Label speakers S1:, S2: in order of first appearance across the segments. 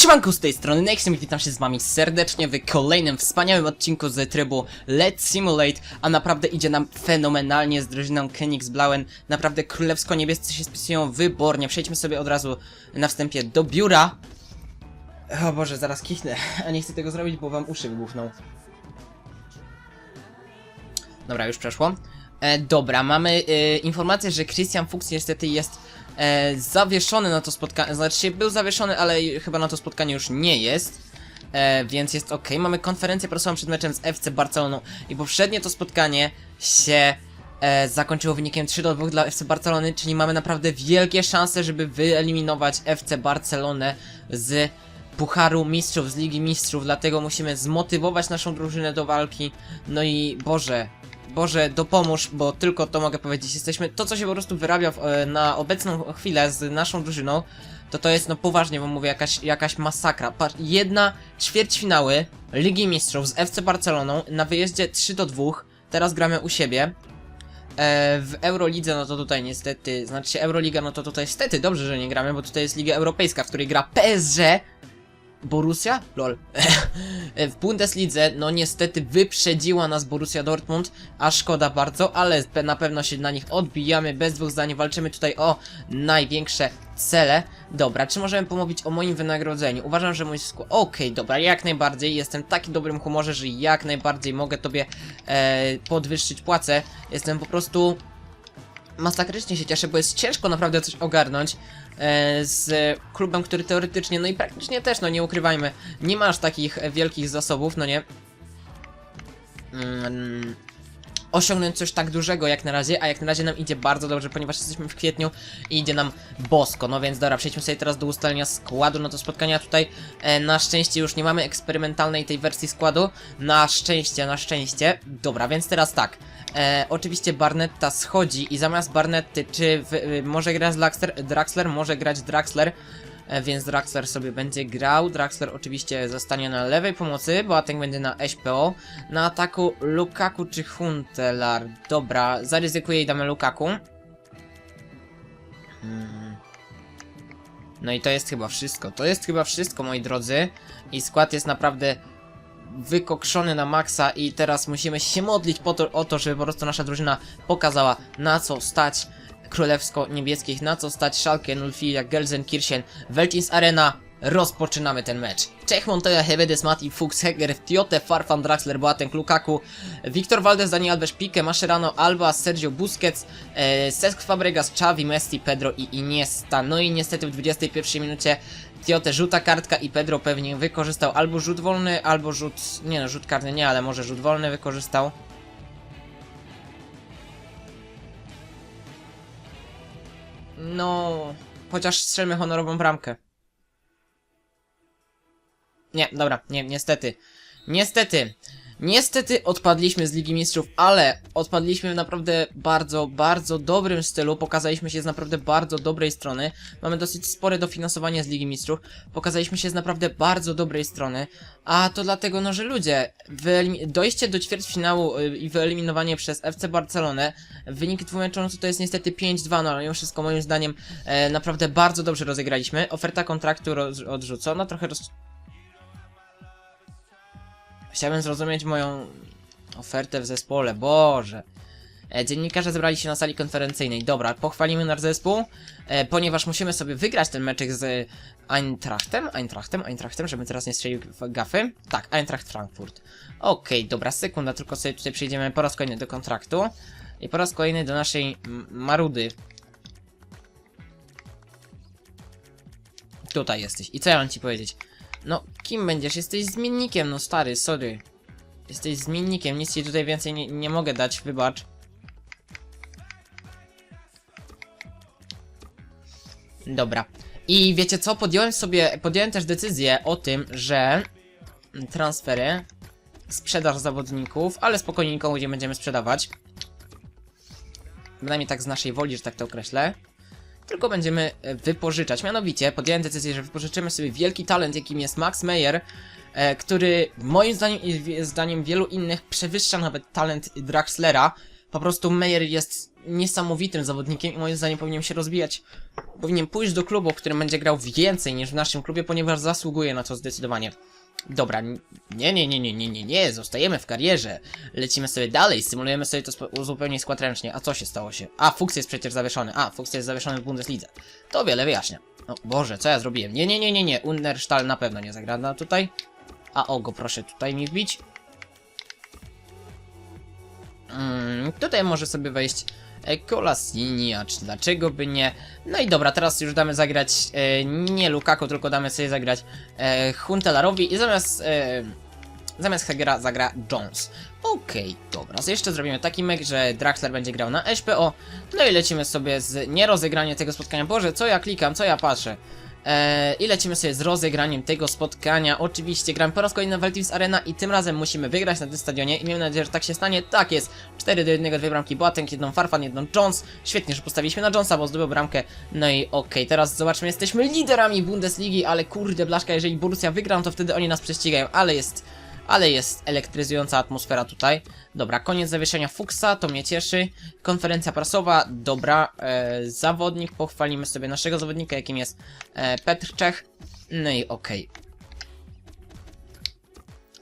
S1: Siemanko z tej strony Nexem i witam się z wami serdecznie w kolejnym wspaniałym odcinku z trybu Let's Simulate, a naprawdę idzie nam fenomenalnie z drużyną Blauen, naprawdę królewsko-niebiescy się spisują wybornie, przejdźmy sobie od razu na wstępie do biura. O Boże, zaraz kichnę, a nie chcę tego zrobić, bo wam uszy wybuchną. Dobra, już przeszło. E, dobra, mamy e, informację, że Christian Fuchs niestety jest e, zawieszony na to spotkanie. Znaczy był zawieszony, ale chyba na to spotkanie już nie jest. E, więc jest ok. Mamy konferencję prasową przed meczem z FC Barceloną i poprzednie to spotkanie się e, zakończyło wynikiem 3 do 2 dla FC Barcelony, czyli mamy naprawdę wielkie szanse, żeby wyeliminować FC Barcelonę z Pucharu Mistrzów, z Ligi Mistrzów, dlatego musimy zmotywować naszą drużynę do walki. No i Boże, Boże, dopomóż, bo tylko to mogę powiedzieć. Jesteśmy, to co się po prostu wyrabia w, e, na obecną chwilę z naszą drużyną, to to jest, no poważnie, bo mówię, jakaś, jakaś masakra. Patrz, jedna ćwierćfinały Ligi Mistrzów z FC Barceloną na wyjeździe 3 do 2. Teraz gramy u siebie. E, w Eurolidze, no to tutaj niestety, znaczy Euroliga, no to tutaj niestety dobrze, że nie gramy, bo tutaj jest Liga Europejska, w której gra PSG, Borussia? Lol. w Bundeslidze, no niestety wyprzedziła nas Borussia Dortmund, a szkoda bardzo, ale na pewno się na nich odbijamy, bez dwóch zdań, walczymy tutaj o największe cele. Dobra, czy możemy pomówić o moim wynagrodzeniu? Uważam, że mój skład... Okej, dobra, jak najbardziej, jestem w takim dobrym humorze, że jak najbardziej mogę tobie e, podwyższyć płacę. Jestem po prostu masakrycznie się cieszę, bo jest ciężko naprawdę coś ogarnąć e, z klubem, który teoretycznie, no i praktycznie też, no nie ukrywajmy, nie masz takich wielkich zasobów, no nie? Mm, osiągnąć coś tak dużego jak na razie, a jak na razie nam idzie bardzo dobrze, ponieważ jesteśmy w kwietniu i idzie nam bosko. No więc dobra, przejdźmy sobie teraz do ustalenia składu no to spotkania. Tutaj e, na szczęście już nie mamy eksperymentalnej tej wersji składu. Na szczęście, na szczęście. Dobra, więc teraz tak. E, oczywiście Barnetta schodzi i zamiast Barnetty, czy w, y, może grać Draxler, Draxler, może grać Draxler, więc Draxler sobie będzie grał. Draxler oczywiście zostanie na lewej pomocy, Boateng będzie na SPO. Na ataku Lukaku czy Huntelar. Dobra, zaryzykuję i damy Lukaku. Hmm. No i to jest chyba wszystko. To jest chyba wszystko, moi drodzy. I skład jest naprawdę wykokszony na maksa i teraz musimy się modlić po to, o to, żeby po prostu nasza drużyna pokazała na co stać królewsko-niebieskich, na co stać Schalke 04, Gelsenkirchen, Weltins Arena. Rozpoczynamy ten mecz. Czech Montoya, Hevedes, Mati, Fuchs, Heger, Tiote, Farfan, Draxler, Boateng, Lukaku, Wiktor Valdez, Daniel Alves, Pique, Mascherano, Alba, Sergio Busquets, e, Fabregas, Xavi, Messi, Pedro i Iniesta. No i niestety w 21 minucie Tiote rzuta kartka i Pedro pewnie wykorzystał albo rzut wolny, albo rzut... Nie no, rzut karny nie, ale może rzut wolny wykorzystał. No... Chociaż strzelmy honorową bramkę. Nie, dobra, nie, niestety. Niestety. Niestety odpadliśmy z Ligi Mistrzów, ale odpadliśmy w naprawdę bardzo, bardzo dobrym stylu. Pokazaliśmy się z naprawdę bardzo dobrej strony. Mamy dosyć spore dofinansowanie z Ligi Mistrzów. Pokazaliśmy się z naprawdę bardzo dobrej strony. A to dlatego, no, że ludzie, dojście do ćwierćfinału y, i wyeliminowanie przez FC Barcelonę, wynik dwumeczowy to jest niestety 5-2, no ale mimo wszystko moim zdaniem e, naprawdę bardzo dobrze rozegraliśmy. Oferta kontraktu odrzucona, trochę roz... Chciałbym zrozumieć moją ofertę w zespole, Boże. E, dziennikarze zebrali się na sali konferencyjnej. Dobra, pochwalimy nasz zespół, e, ponieważ musimy sobie wygrać ten meczek z Eintrachtem, Eintrachtem, Eintrachtem, żeby teraz nie strzelił gafy. Tak, Eintracht Frankfurt. Okej, dobra, sekunda, tylko sobie tutaj przejdziemy po raz kolejny do kontraktu. I po raz kolejny do naszej marudy. Tutaj jesteś. I co ja mam ci powiedzieć? No, kim będziesz? Jesteś zmiennikiem, no stary, sorry. Jesteś zmiennikiem, nic ci tutaj więcej nie, nie mogę dać, wybacz. Dobra. I wiecie co? Podjąłem sobie, podjąłem też decyzję o tym, że transfery, sprzedaż zawodników, ale spokojnie nikomu nie będziemy sprzedawać. Bynajmniej tak z naszej woli, że tak to określę tylko będziemy e, wypożyczać. Mianowicie podjąłem decyzję, że wypożyczymy sobie wielki talent, jakim jest Max Meyer, e, który moim zdaniem i zdaniem wielu innych przewyższa nawet talent Draxlera. Po prostu Meyer jest niesamowitym zawodnikiem i moim zdaniem powinien się rozwijać. Powinien pójść do klubu, w którym będzie grał więcej niż w naszym klubie, ponieważ zasługuje na to zdecydowanie. Dobra, nie, nie, nie, nie, nie, nie, nie, zostajemy w karierze. Lecimy sobie dalej, symulujemy sobie to zupełnie skład ręcznie. A co się stało się? A, Fuchs jest przecież zawieszony. A, Fuchs jest zawieszony w Bundeslidze. To wiele wyjaśnia. O Boże, co ja zrobiłem? Nie, nie, nie, nie, nie, Understal na pewno nie zagra na tutaj. A Ogo, proszę tutaj mi wbić. Mm, tutaj może sobie wejść e, Kolasiniacz, dlaczego by nie? No i dobra, teraz już damy zagrać e, nie Lukaku, tylko damy sobie zagrać e, Huntelarowi i zamiast e, zamiast Hegera zagra Jones. Okej, dobra, to jeszcze zrobimy taki mek, że Draxler będzie grał na SPO, no i lecimy sobie z nierozegraniem tego spotkania. Boże, co ja klikam, co ja patrzę? Eee, I lecimy sobie z rozegraniem tego spotkania. Oczywiście gram po raz kolejny na Valtims Arena i tym razem musimy wygrać na tym stadionie i miejmy nadzieję, że tak się stanie. Tak jest, 4 do 1, dwie bramki Boateng, jedną Farfan, jedną Jones. Świetnie, że postawiliśmy na Jonesa, bo zdobył bramkę. No i okej, teraz zobaczmy, jesteśmy liderami Bundesligi, ale kurde blaszka, jeżeli Borussia wygra, no to wtedy oni nas prześcigają, ale jest... Ale jest elektryzująca atmosfera tutaj. Dobra, koniec zawieszenia Fuchsa, to mnie cieszy. Konferencja prasowa, dobra. E, zawodnik, pochwalimy sobie naszego zawodnika, jakim jest e, Petr Czech. No i okej.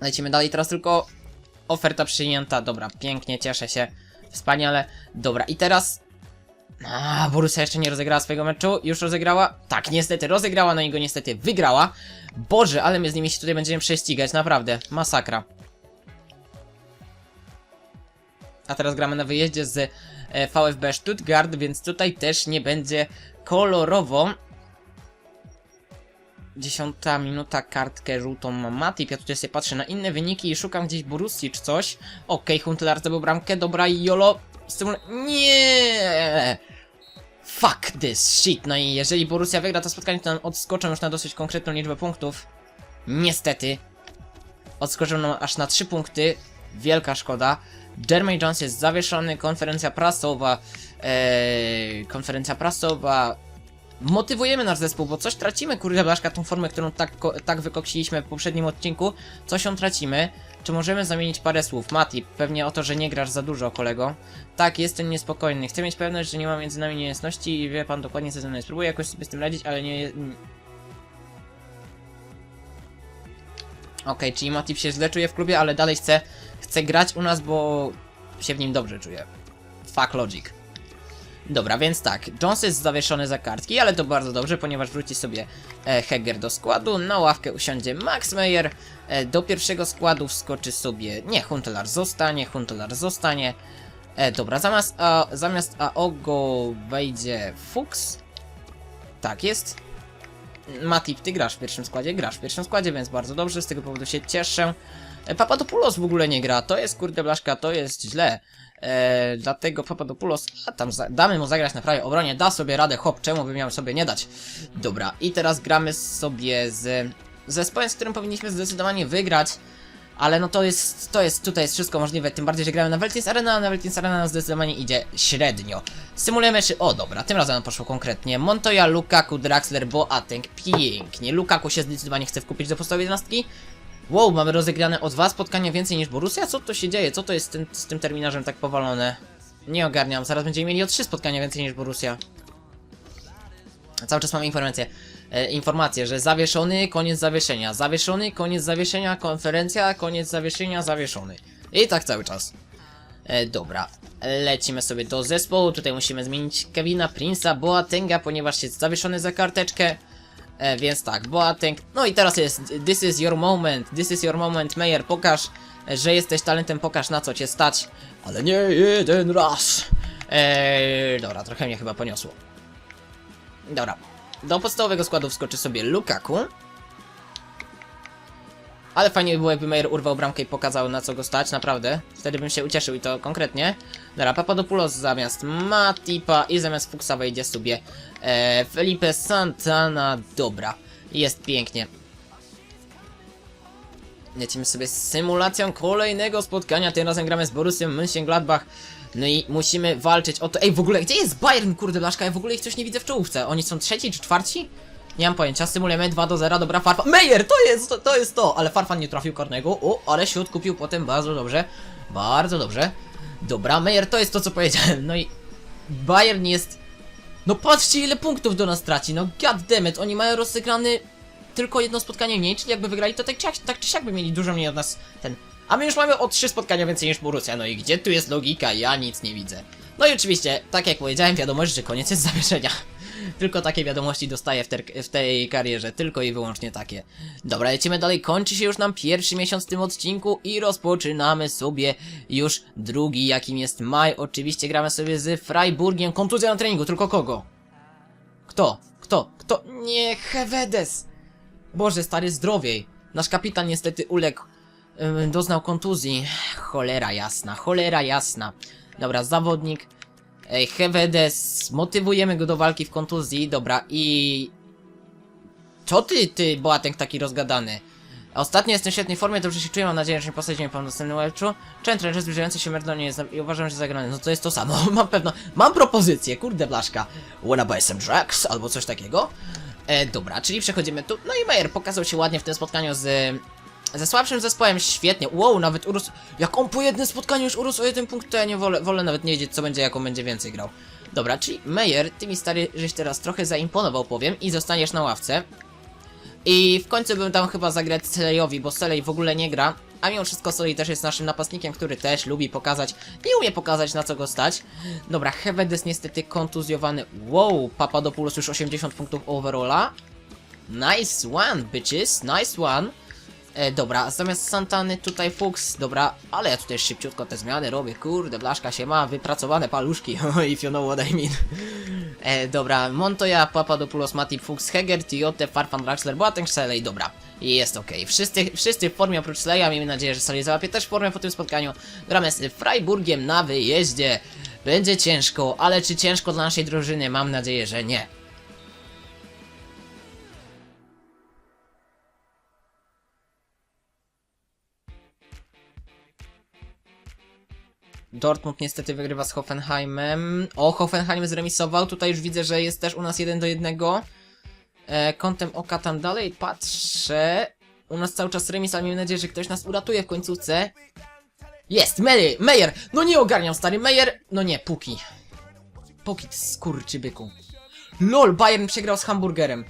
S1: Lecimy dalej, teraz tylko oferta przyjęta. Dobra, pięknie, cieszę się. Wspaniale. Dobra, i teraz... A, Borussia jeszcze nie rozegrała swojego meczu. Już rozegrała? Tak, niestety rozegrała, no i go niestety wygrała. Boże, ale my z nimi się tutaj będziemy prześcigać, naprawdę. Masakra. A teraz gramy na wyjeździe z e, VfB Stuttgart, więc tutaj też nie będzie kolorowo. Dziesiąta minuta, kartkę żółtą ma Matip. Ja tutaj sobie patrzę na inne wyniki i szukam gdzieś Borussii czy coś. Okej, Huntelaar zdobył bramkę, dobra Jolo. Stymul... Nie! Fuck this shit. No i jeżeli Borussia wygra to spotkanie, to nam odskoczą już na dosyć konkretną liczbę punktów. Niestety. Odskoczył nam aż na 3 punkty. Wielka szkoda. Jeremy Jones jest zawieszony, konferencja prasowa. Eee, konferencja prasowa. Motywujemy nasz zespół, bo coś tracimy, kurde blaszka, tą formę, którą tak, tak wykoksiliśmy w poprzednim odcinku. Coś ją tracimy. Czy możemy zamienić parę słów? Mati, pewnie o to, że nie grasz za dużo, kolego. Tak, jestem niespokojny. Chcę mieć pewność, że nie ma między nami niejasności i wie pan dokładnie, co ze mną. Spróbuję jakoś sobie z tym radzić, ale nie... Okej, czyli Matip się źle czuje w klubie, ale dalej chce, chce grać u nas, bo się w nim dobrze czuje. Fuck logic. Dobra, więc tak, Jones jest zawieszony za kartki, ale to bardzo dobrze, ponieważ wróci sobie e, Heger do składu, na ławkę usiądzie Max Meyer, e, do pierwszego składu wskoczy sobie, nie, Huntelaar zostanie, Huntelaar zostanie, e, dobra, zamiast, a, zamiast Aogo wejdzie Fuchs, tak jest, Matip, ty grasz w pierwszym składzie, grasz w pierwszym składzie, więc bardzo dobrze, z tego powodu się cieszę. E, Papadopoulos w ogóle nie gra, to jest kurde blaszka, to jest źle. E, dlatego Papadopoulos, a tam za, damy mu zagrać na prawej obronie, da sobie radę, hop, czemu by miał sobie nie dać? Dobra, i teraz gramy sobie z zespołem, z którym powinniśmy zdecydowanie wygrać. Ale no to jest, to jest, tutaj jest wszystko możliwe, tym bardziej, że gramy na Veltins Arena, a na Veltins Arena zdecydowanie idzie średnio. Symulujemy czy... O, dobra, tym razem nam poszło konkretnie. Montoya, Lukaku, Draxler, Boateng, pięknie. Lukaku się zdecydowanie chce wkupić do podstawowej jedenastki. Wow, mamy rozegrane o dwa spotkania więcej niż Borussia? Co to się dzieje? Co to jest z tym, z tym terminarzem tak powalone? Nie ogarniam, zaraz będziemy mieli o trzy spotkania więcej niż Borussia. Cały czas mamy informację, e, informację, że zawieszony, koniec zawieszenia, zawieszony, koniec zawieszenia, konferencja, koniec zawieszenia, zawieszony. I tak cały czas. E, dobra, lecimy sobie do zespołu, tutaj musimy zmienić Kevina, Prince'a, Boatenga, ponieważ jest zawieszony za karteczkę. E, więc tak, Boateng, no i teraz jest This is your moment, this is your moment, Meyer, pokaż, e, że jesteś talentem, pokaż na co cię stać. Ale nie jeden raz. Eee, dobra, trochę mnie chyba poniosło. Dobra. Do podstawowego składu wskoczy sobie Lukaku. Ale fajnie by było, jakby Meyer urwał bramkę i pokazał na co go stać, naprawdę. Wtedy bym się ucieszył i to konkretnie. Dobra, Papadopoulos zamiast Matipa i zamiast Fuchsa wejdzie sobie e, Felipe Santana. Dobra, jest pięknie. Lecimy sobie z symulacją kolejnego spotkania. Tym razem gramy z Borussią Mönchengladbach. No i musimy walczyć o to. Ej, w ogóle, gdzie jest Bayern, kurde blaszka? Ja w ogóle ich coś nie widzę w czołówce. Oni są trzeci czy czwarci? Nie mam pojęcia. Symulujemy 2 do 0. Dobra, Farfan. Meyer, to jest to, to jest to! Ale Farfan nie trafił karnego. O, ale się odkupił potem bardzo dobrze. Bardzo dobrze. Dobra, Meyer, to jest to, co powiedziałem. No i Bayern jest... No patrzcie ile punktów do nas traci, no goddammit, oni mają rozegrany tylko jedno spotkanie mniej, czyli jakby wygrali to tak, tak czy siak by mieli dużo mniej od nas ten... A my już mamy o trzy spotkania więcej niż Borussia, no i gdzie tu jest logika? Ja nic nie widzę. No i oczywiście, tak jak powiedziałem, wiadomość, że koniec jest zawieszenia. Tylko takie wiadomości dostaję w, ter- w tej karierze, tylko i wyłącznie takie. Dobra, lecimy dalej, kończy się już nam pierwszy miesiąc w tym odcinku i rozpoczynamy sobie już drugi, jakim jest maj. Oczywiście gramy sobie z Freiburgiem, kontuzja na treningu, tylko kogo? Kto? Kto? Kto? Nie, Hevedes! Boże, stary, zdrowiej. Nasz kapitan niestety uległ, doznał kontuzji. Cholera jasna, cholera jasna. Dobra, zawodnik. Ej, Hevedes, motywujemy go do walki w kontuzji, dobra, i... Co ty, ty, Boateng taki rozgadany? Ostatnio jestem w świetnej formie, dobrze się czuję, mam nadzieję, że nie posadzimy pan w następnym meczu. Trent że zbliżający się Merdo nie jest i uważam, że zagrany. No to jest to samo, mam pewno, mam propozycję, kurde blaszka. Wanna buy some drugs, albo coś takiego. E, dobra, czyli przechodzimy tu. No i Meyer pokazał się ładnie w tym spotkaniu z... Ze słabszym zespołem świetnie. Wow, nawet urósł. Jak on po jednym spotkaniu już urósł o jeden punkt, to ja nie wolę, wolę nawet nie wiedzieć, co będzie, jak on będzie więcej grał. Dobra, czyli Meyer, ty mi stary, żeś teraz trochę zaimponował, powiem, i zostaniesz na ławce. I w końcu bym dał chyba zagrać Selejowi, bo Selej w ogóle nie gra. A mimo wszystko Selej też jest naszym napastnikiem, który też lubi pokazać, nie umie pokazać na co go stać. Dobra, Hevedes niestety kontuzjowany. Wow, Papadopoulos już 80 punktów overalla. Nice one, bitches, nice one. E, dobra, zamiast Santany tutaj Fuchs, dobra, ale ja tutaj szybciutko te zmiany robię, kurde, Blaszka się ma, wypracowane paluszki, if you know what I mean. E, dobra, Montoya, Papadopoulos, Matip, Fuchs, Heger, Tiote, Farfan, Draxler, Boateng, Selej, dobra, jest okej. Wszyscy, wszyscy w formie oprócz Seleja, miejmy nadzieję, że Selej załapie też formę po tym spotkaniu. Gramy z Freiburgiem na wyjeździe. Będzie ciężko, ale czy ciężko dla naszej drużyny? Mam nadzieję, że nie. Dortmund niestety wygrywa z Hoffenheimem. O, Hoffenheim zremisował. Tutaj już widzę, że jest też u nas jeden do jednego. E, kątem oka tam dalej patrzę. U nas cały czas remis, ale mam nadzieję, że ktoś nas uratuje w końcówce. Jest! Meyer! Meyer! No nie ogarniam, stary! Meyer! No nie, Puki. Puki, skurczybyku. LOL, Bayern przegrał z Hamburgerem.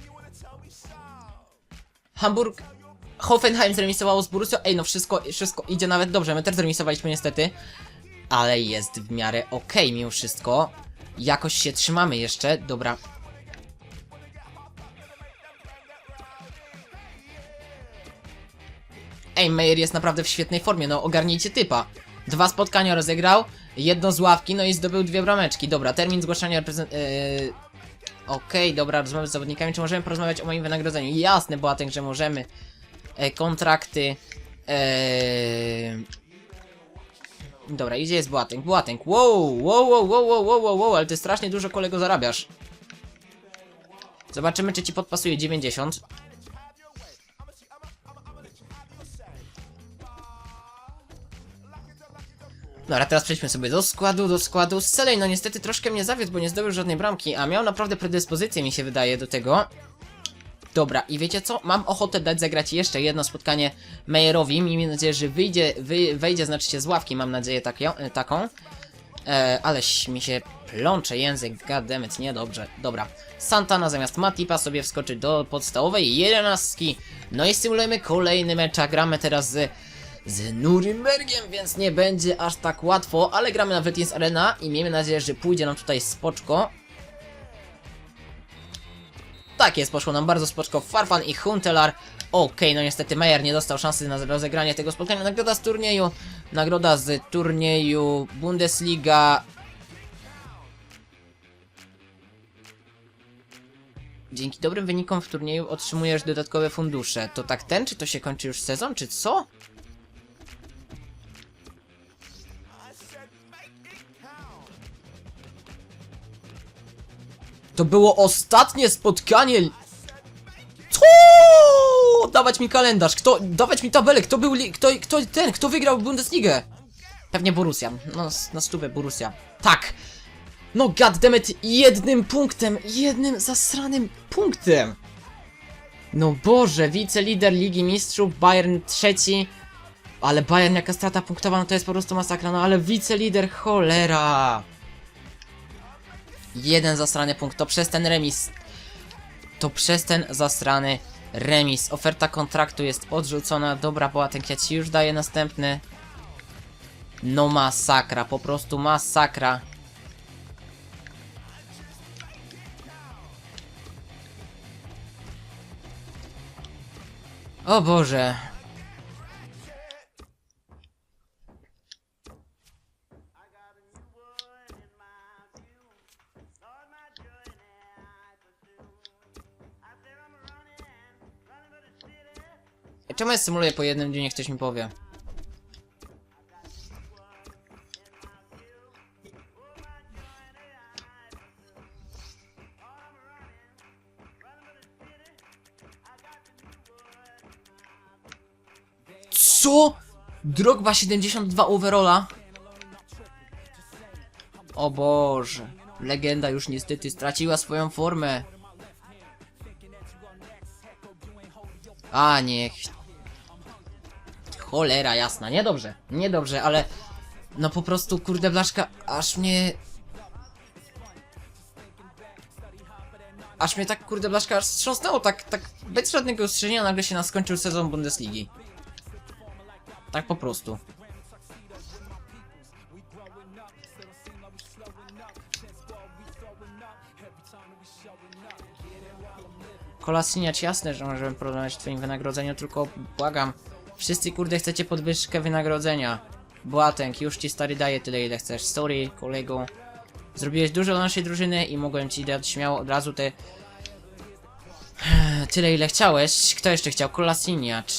S1: Hamburg... Hoffenheim zremisowało z Borussią. Ej, no wszystko, wszystko idzie nawet dobrze. My też zremisowaliśmy niestety. Ale jest w miarę okej mimo wszystko. Jakoś się trzymamy jeszcze. Dobra. Ej, Meyer jest naprawdę w świetnej formie, no ogarnijcie typa. Dwa spotkania rozegrał, jedno z ławki, no i zdobył dwie brameczki. Dobra, termin zgłaszania reprezent... Yy... Okej, dobra, rozmawiamy z zawodnikami, czy możemy porozmawiać o moim wynagrodzeniu? Jasne, Boateng, że możemy. E, kontrakty... Eee... Dobra, i gdzie jest Błatek? Błatek, wow, wow, wow, wow, wow, wow, wow, ale ty strasznie dużo kolego zarabiasz. Zobaczymy, czy ci podpasuje 90. Dobra, teraz przejdźmy sobie do składu, do składu. Scelej, no niestety troszkę mnie zawiódł, bo nie zdobył żadnej bramki, a miał naprawdę predyspozycję, mi się wydaje, do tego. Dobra, i wiecie co? Mam ochotę dać zagrać jeszcze jedno spotkanie Meyerowi. Miejmy nadzieję, że wyjdzie, wy, wejdzie, znaczy się z ławki, mam nadzieję taką. taką. E, aleś mi się plącze język, goddammit, niedobrze. Dobra, Santana zamiast Matipa sobie wskoczy do podstawowej jedenastki. No i symulujemy kolejny mecz, a gramy teraz z, z Nurembergiem, więc nie będzie aż tak łatwo, ale gramy na Wetins Arena i miejmy nadzieję, że pójdzie nam tutaj spoczko. Tak jest, poszło nam bardzo spoczko. Farfan i Huntelar. Okej, no niestety Meyer nie dostał szansy na rozegranie tego spotkania. Nagroda z turnieju. Nagroda z turnieju Bundesliga. Dzięki dobrym wynikom w turnieju otrzymujesz dodatkowe fundusze. To tak ten, czy to się kończy już sezon, czy co? To było ostatnie spotkanie. Co? Dawać mi kalendarz. Kto? Dawać mi tabelę. Kto był. Kto, kto ten? Kto wygrał Bundesligę? Pewnie Borussia. No, na stówę Borussia. Tak. No goddammit, jednym punktem. Jednym zasranym punktem. No Boże, wicelider Ligi Mistrzów, Bayern trzeci. Ale Bayern jaka strata punktowa, no to jest po prostu masakra. No ale wicelider, cholera. Jeden zasrany punkt. To przez ten remis. To przez ten zasrany remis. Oferta kontraktu jest odrzucona. Dobra, Boatek, ja ci już daję następny. No masakra, po prostu masakra. O Boże. Czemu ja symuluję po jednym dniu, niech ktoś mi powie. Co? Drogba 72 overalla? O Boże. Legenda już niestety straciła swoją formę. A niech. Cholera jasna, niedobrze, niedobrze, ale no po prostu kurde blaszka, aż mnie aż mnie tak kurde blaszka aż wstrząsnęło, tak, tak bez żadnego ostrzeżenia nagle się nas skończył sezon Bundesligi. Tak po prostu. Kolasiniacz, jasne, że możemy porozmawiać o twoim wynagrodzeniu, tylko błagam. Wszyscy kurde chcecie podwyżkę wynagrodzenia. Błatek, już ci stary daje tyle ile chcesz. Sorry, kolego. Zrobiłeś dużo dla naszej drużyny i mogłem ci dać śmiało od razu te... Tyle ile chciałeś. Kto jeszcze chciał? Kolasiniacz.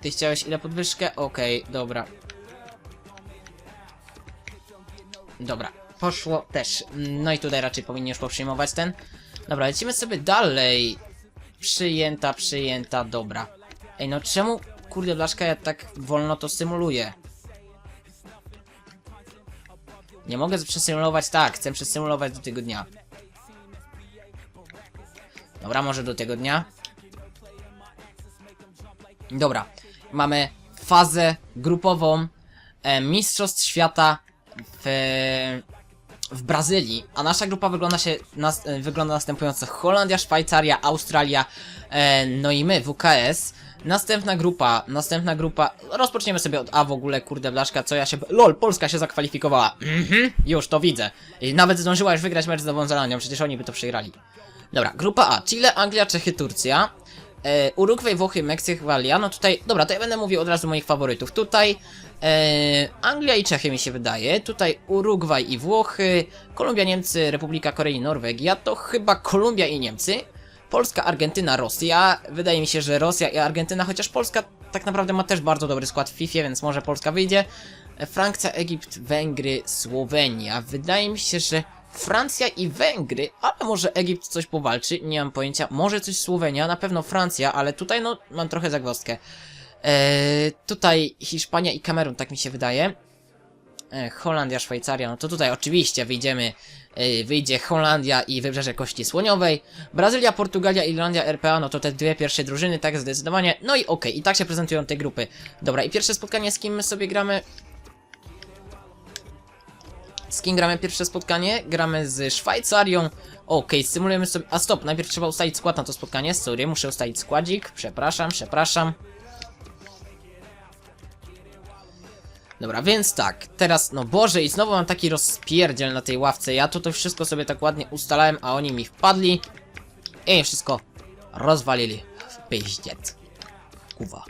S1: Ty chciałeś ile podwyżkę? Okej, dobra. Dobra, poszło też. No i tutaj raczej powinien już poprzyjmować ten. Dobra, lecimy sobie dalej. Przyjęta, przyjęta, dobra. Ej, no czemu, kurde blaszka, ja tak wolno to symuluję? Nie mogę przesymulować tak, chcę przesymulować do tego dnia. Dobra, może do tego dnia. Dobra, mamy fazę grupową e, Mistrzostw Świata w, w Brazylii, a nasza grupa wygląda się nas, e, wygląda następująco: Holandia, Szwajcaria, Australia, e, no i my, WKS. Następna grupa, następna grupa. Rozpoczniemy sobie od A w ogóle, kurde blaszka, co ja się. LOL, Polska się zakwalifikowała. Mhm, już to widzę. I nawet zdążyła już wygrać mecz z Nową Zelandią, przecież oni by to przegrali. Dobra, grupa A: Chile, Anglia, Czechy, Turcja. E, Urugwaj, Włochy, Meksyk, Walia. No tutaj, dobra, to ja będę mówił od razu moich faworytów. Tutaj e, Anglia i Czechy mi się wydaje. Tutaj Urugwaj i Włochy. Kolumbia, Niemcy, Republika Korei, Norwegia. To chyba Kolumbia i Niemcy. Polska, Argentyna, Rosja. Wydaje mi się, że Rosja i Argentyna, chociaż Polska tak naprawdę ma też bardzo dobry skład w FIFA, więc może Polska wyjdzie. Francja, Egipt, Węgry, Słowenia. Wydaje mi się, że Francja i Węgry, ale może Egipt coś powalczy, nie mam pojęcia. Może coś Słowenia, na pewno Francja, ale tutaj no mam trochę zagwozdkę. Eee, tutaj Hiszpania i Kamerun, tak mi się wydaje. E, Holandia, Szwajcaria, no to tutaj oczywiście wyjdziemy, e, wyjdzie Holandia i Wybrzeże Kości Słoniowej. Brazylia, Portugalia, Irlandia, RPA, no to te dwie pierwsze drużyny, tak zdecydowanie. No i okej, i tak się prezentują te grupy. Dobra, i pierwsze spotkanie z kim sobie gramy? Z kim gramy pierwsze spotkanie? Gramy z Szwajcarią. Okej, symulujemy sobie... A stop, najpierw trzeba ustalić skład na to spotkanie. Sorry, muszę ustalić składzik. Przepraszam, przepraszam. Dobra, więc tak, teraz, no Boże, i znowu mam taki rozpierdziel na tej ławce. Ja to to wszystko sobie tak ładnie ustalałem, a oni mi wpadli i wszystko rozwalili w pyździec. Kuwa.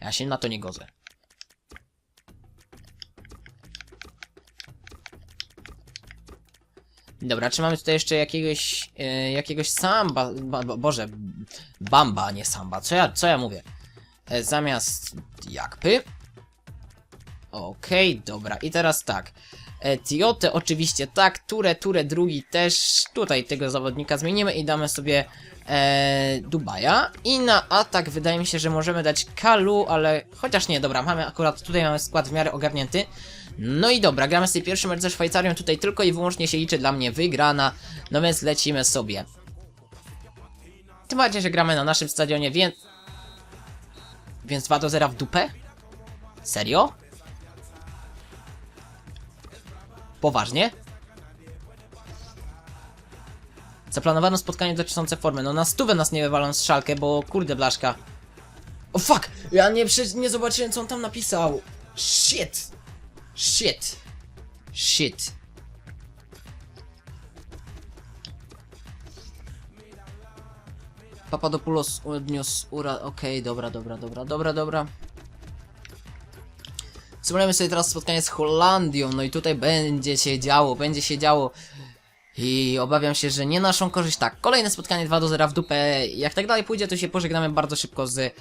S1: Ja się na to nie godzę. Dobra, czy mamy tutaj jeszcze jakiegoś, e, jakiegoś samba, ba, ba, boże, bamba, nie samba, co ja, co ja mówię? E, zamiast jakby. Okej, dobra, i teraz tak. E, Tiote oczywiście tak, Ture, Ture drugi też, tutaj tego zawodnika zmienimy i damy sobie e, Dubaja. I na atak wydaje mi się, że możemy dać Kalu, ale chociaż nie, dobra, mamy akurat tutaj mamy skład w miarę ogarnięty. No i dobra, gramy sobie pierwszy mecz ze Szwajcarią, tutaj tylko i wyłącznie się liczy dla mnie wygrana, no więc lecimy sobie. Tym bardziej, że gramy na naszym stadionie, więc... Więc 2 do 0 w dupę? Serio? Poważnie? Zaplanowano spotkanie dotyczące formy. No na stówę nas nie wywalą z szalkę, bo kurde blaszka. O fuck! Ja nie, nie zobaczyłem co on tam napisał. Shit! Shit! Shit. Papadopoulos odniósł ura... Okej, dobra, dobra, dobra, dobra, dobra. Symulujemy sobie teraz spotkanie z Holandią, no i tutaj będzie się działo, będzie się działo. I obawiam się, że nie naszą korzyść. Tak, kolejne spotkanie 2 do 0 w dupę. Jak tak dalej pójdzie, to się pożegnamy bardzo szybko z,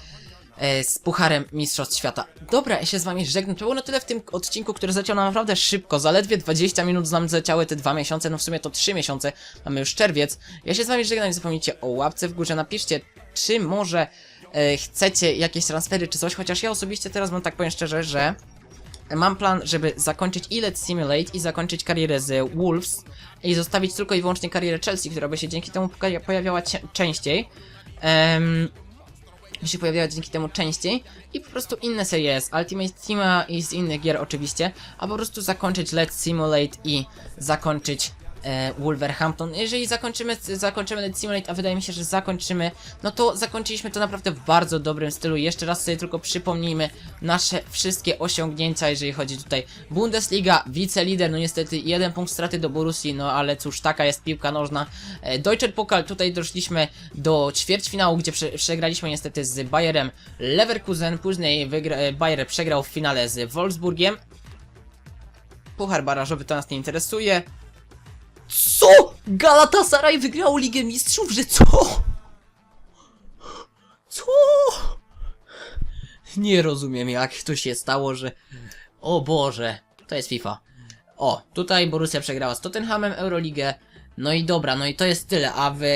S1: e, z Pucharem Mistrzostw Świata. Dobra, ja się z wami żegnam. To było na tyle w tym odcinku, który zaciął nam naprawdę szybko. Zaledwie 20 minut nam zleciały te dwa miesiące, no w sumie to 3 miesiące. Mamy już czerwiec. Ja się z wami żegnam, nie zapomnijcie o łapce w górze. Napiszcie, czy może e, chcecie jakieś transfery czy coś, chociaż ja osobiście teraz wam tak powiem szczerze, że mam plan, żeby zakończyć i Let's Simulate i zakończyć karierę z Wolves i zostawić tylko i wyłącznie karierę Chelsea, która by się dzięki temu pojawiała cie- częściej. Um, by się pojawiała dzięki temu częściej i po prostu inne serie z Ultimate Teama i z innych gier oczywiście, a po prostu zakończyć Let's Simulate i zakończyć Wolverhampton. Jeżeli zakończymy, zakończymy Let's Simulate, a wydaje mi się, że zakończymy, no to zakończyliśmy to naprawdę w bardzo dobrym stylu. Jeszcze raz sobie tylko przypomnijmy nasze wszystkie osiągnięcia, jeżeli chodzi tutaj Bundesliga, wicelider, no niestety jeden punkt straty do Borussii, no ale cóż, taka jest piłka nożna. E, Deutscher Pokal, tutaj doszliśmy do ćwierćfinału, gdzie prze, przegraliśmy niestety z Bayerem Leverkusen, później e, Bayer przegrał w finale z Wolfsburgiem. Puchar barażowy to nas nie interesuje. Co? Galatasaray wygrał Ligę Mistrzów, że co? Co? Nie rozumiem, jak to się stało, że... O Boże, to jest FIFA. O, tutaj Borussia przegrała z Tottenhamem Euroligę. No i dobra, no i to jest tyle, a wy...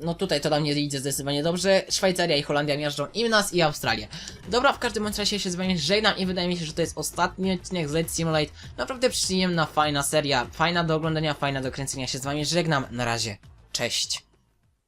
S1: No tutaj to nam nie idzie zdecydowanie dobrze. Szwajcaria i Holandia miażdżą i nas i Australię. Dobra, w każdym razie się z wami żegnam i wydaje mi się, że to jest ostatni odcinek z Let's Simulate. Naprawdę przyjemna, fajna seria, fajna do oglądania, fajna do kręcenia się z wami. Żegnam, na razie, cześć.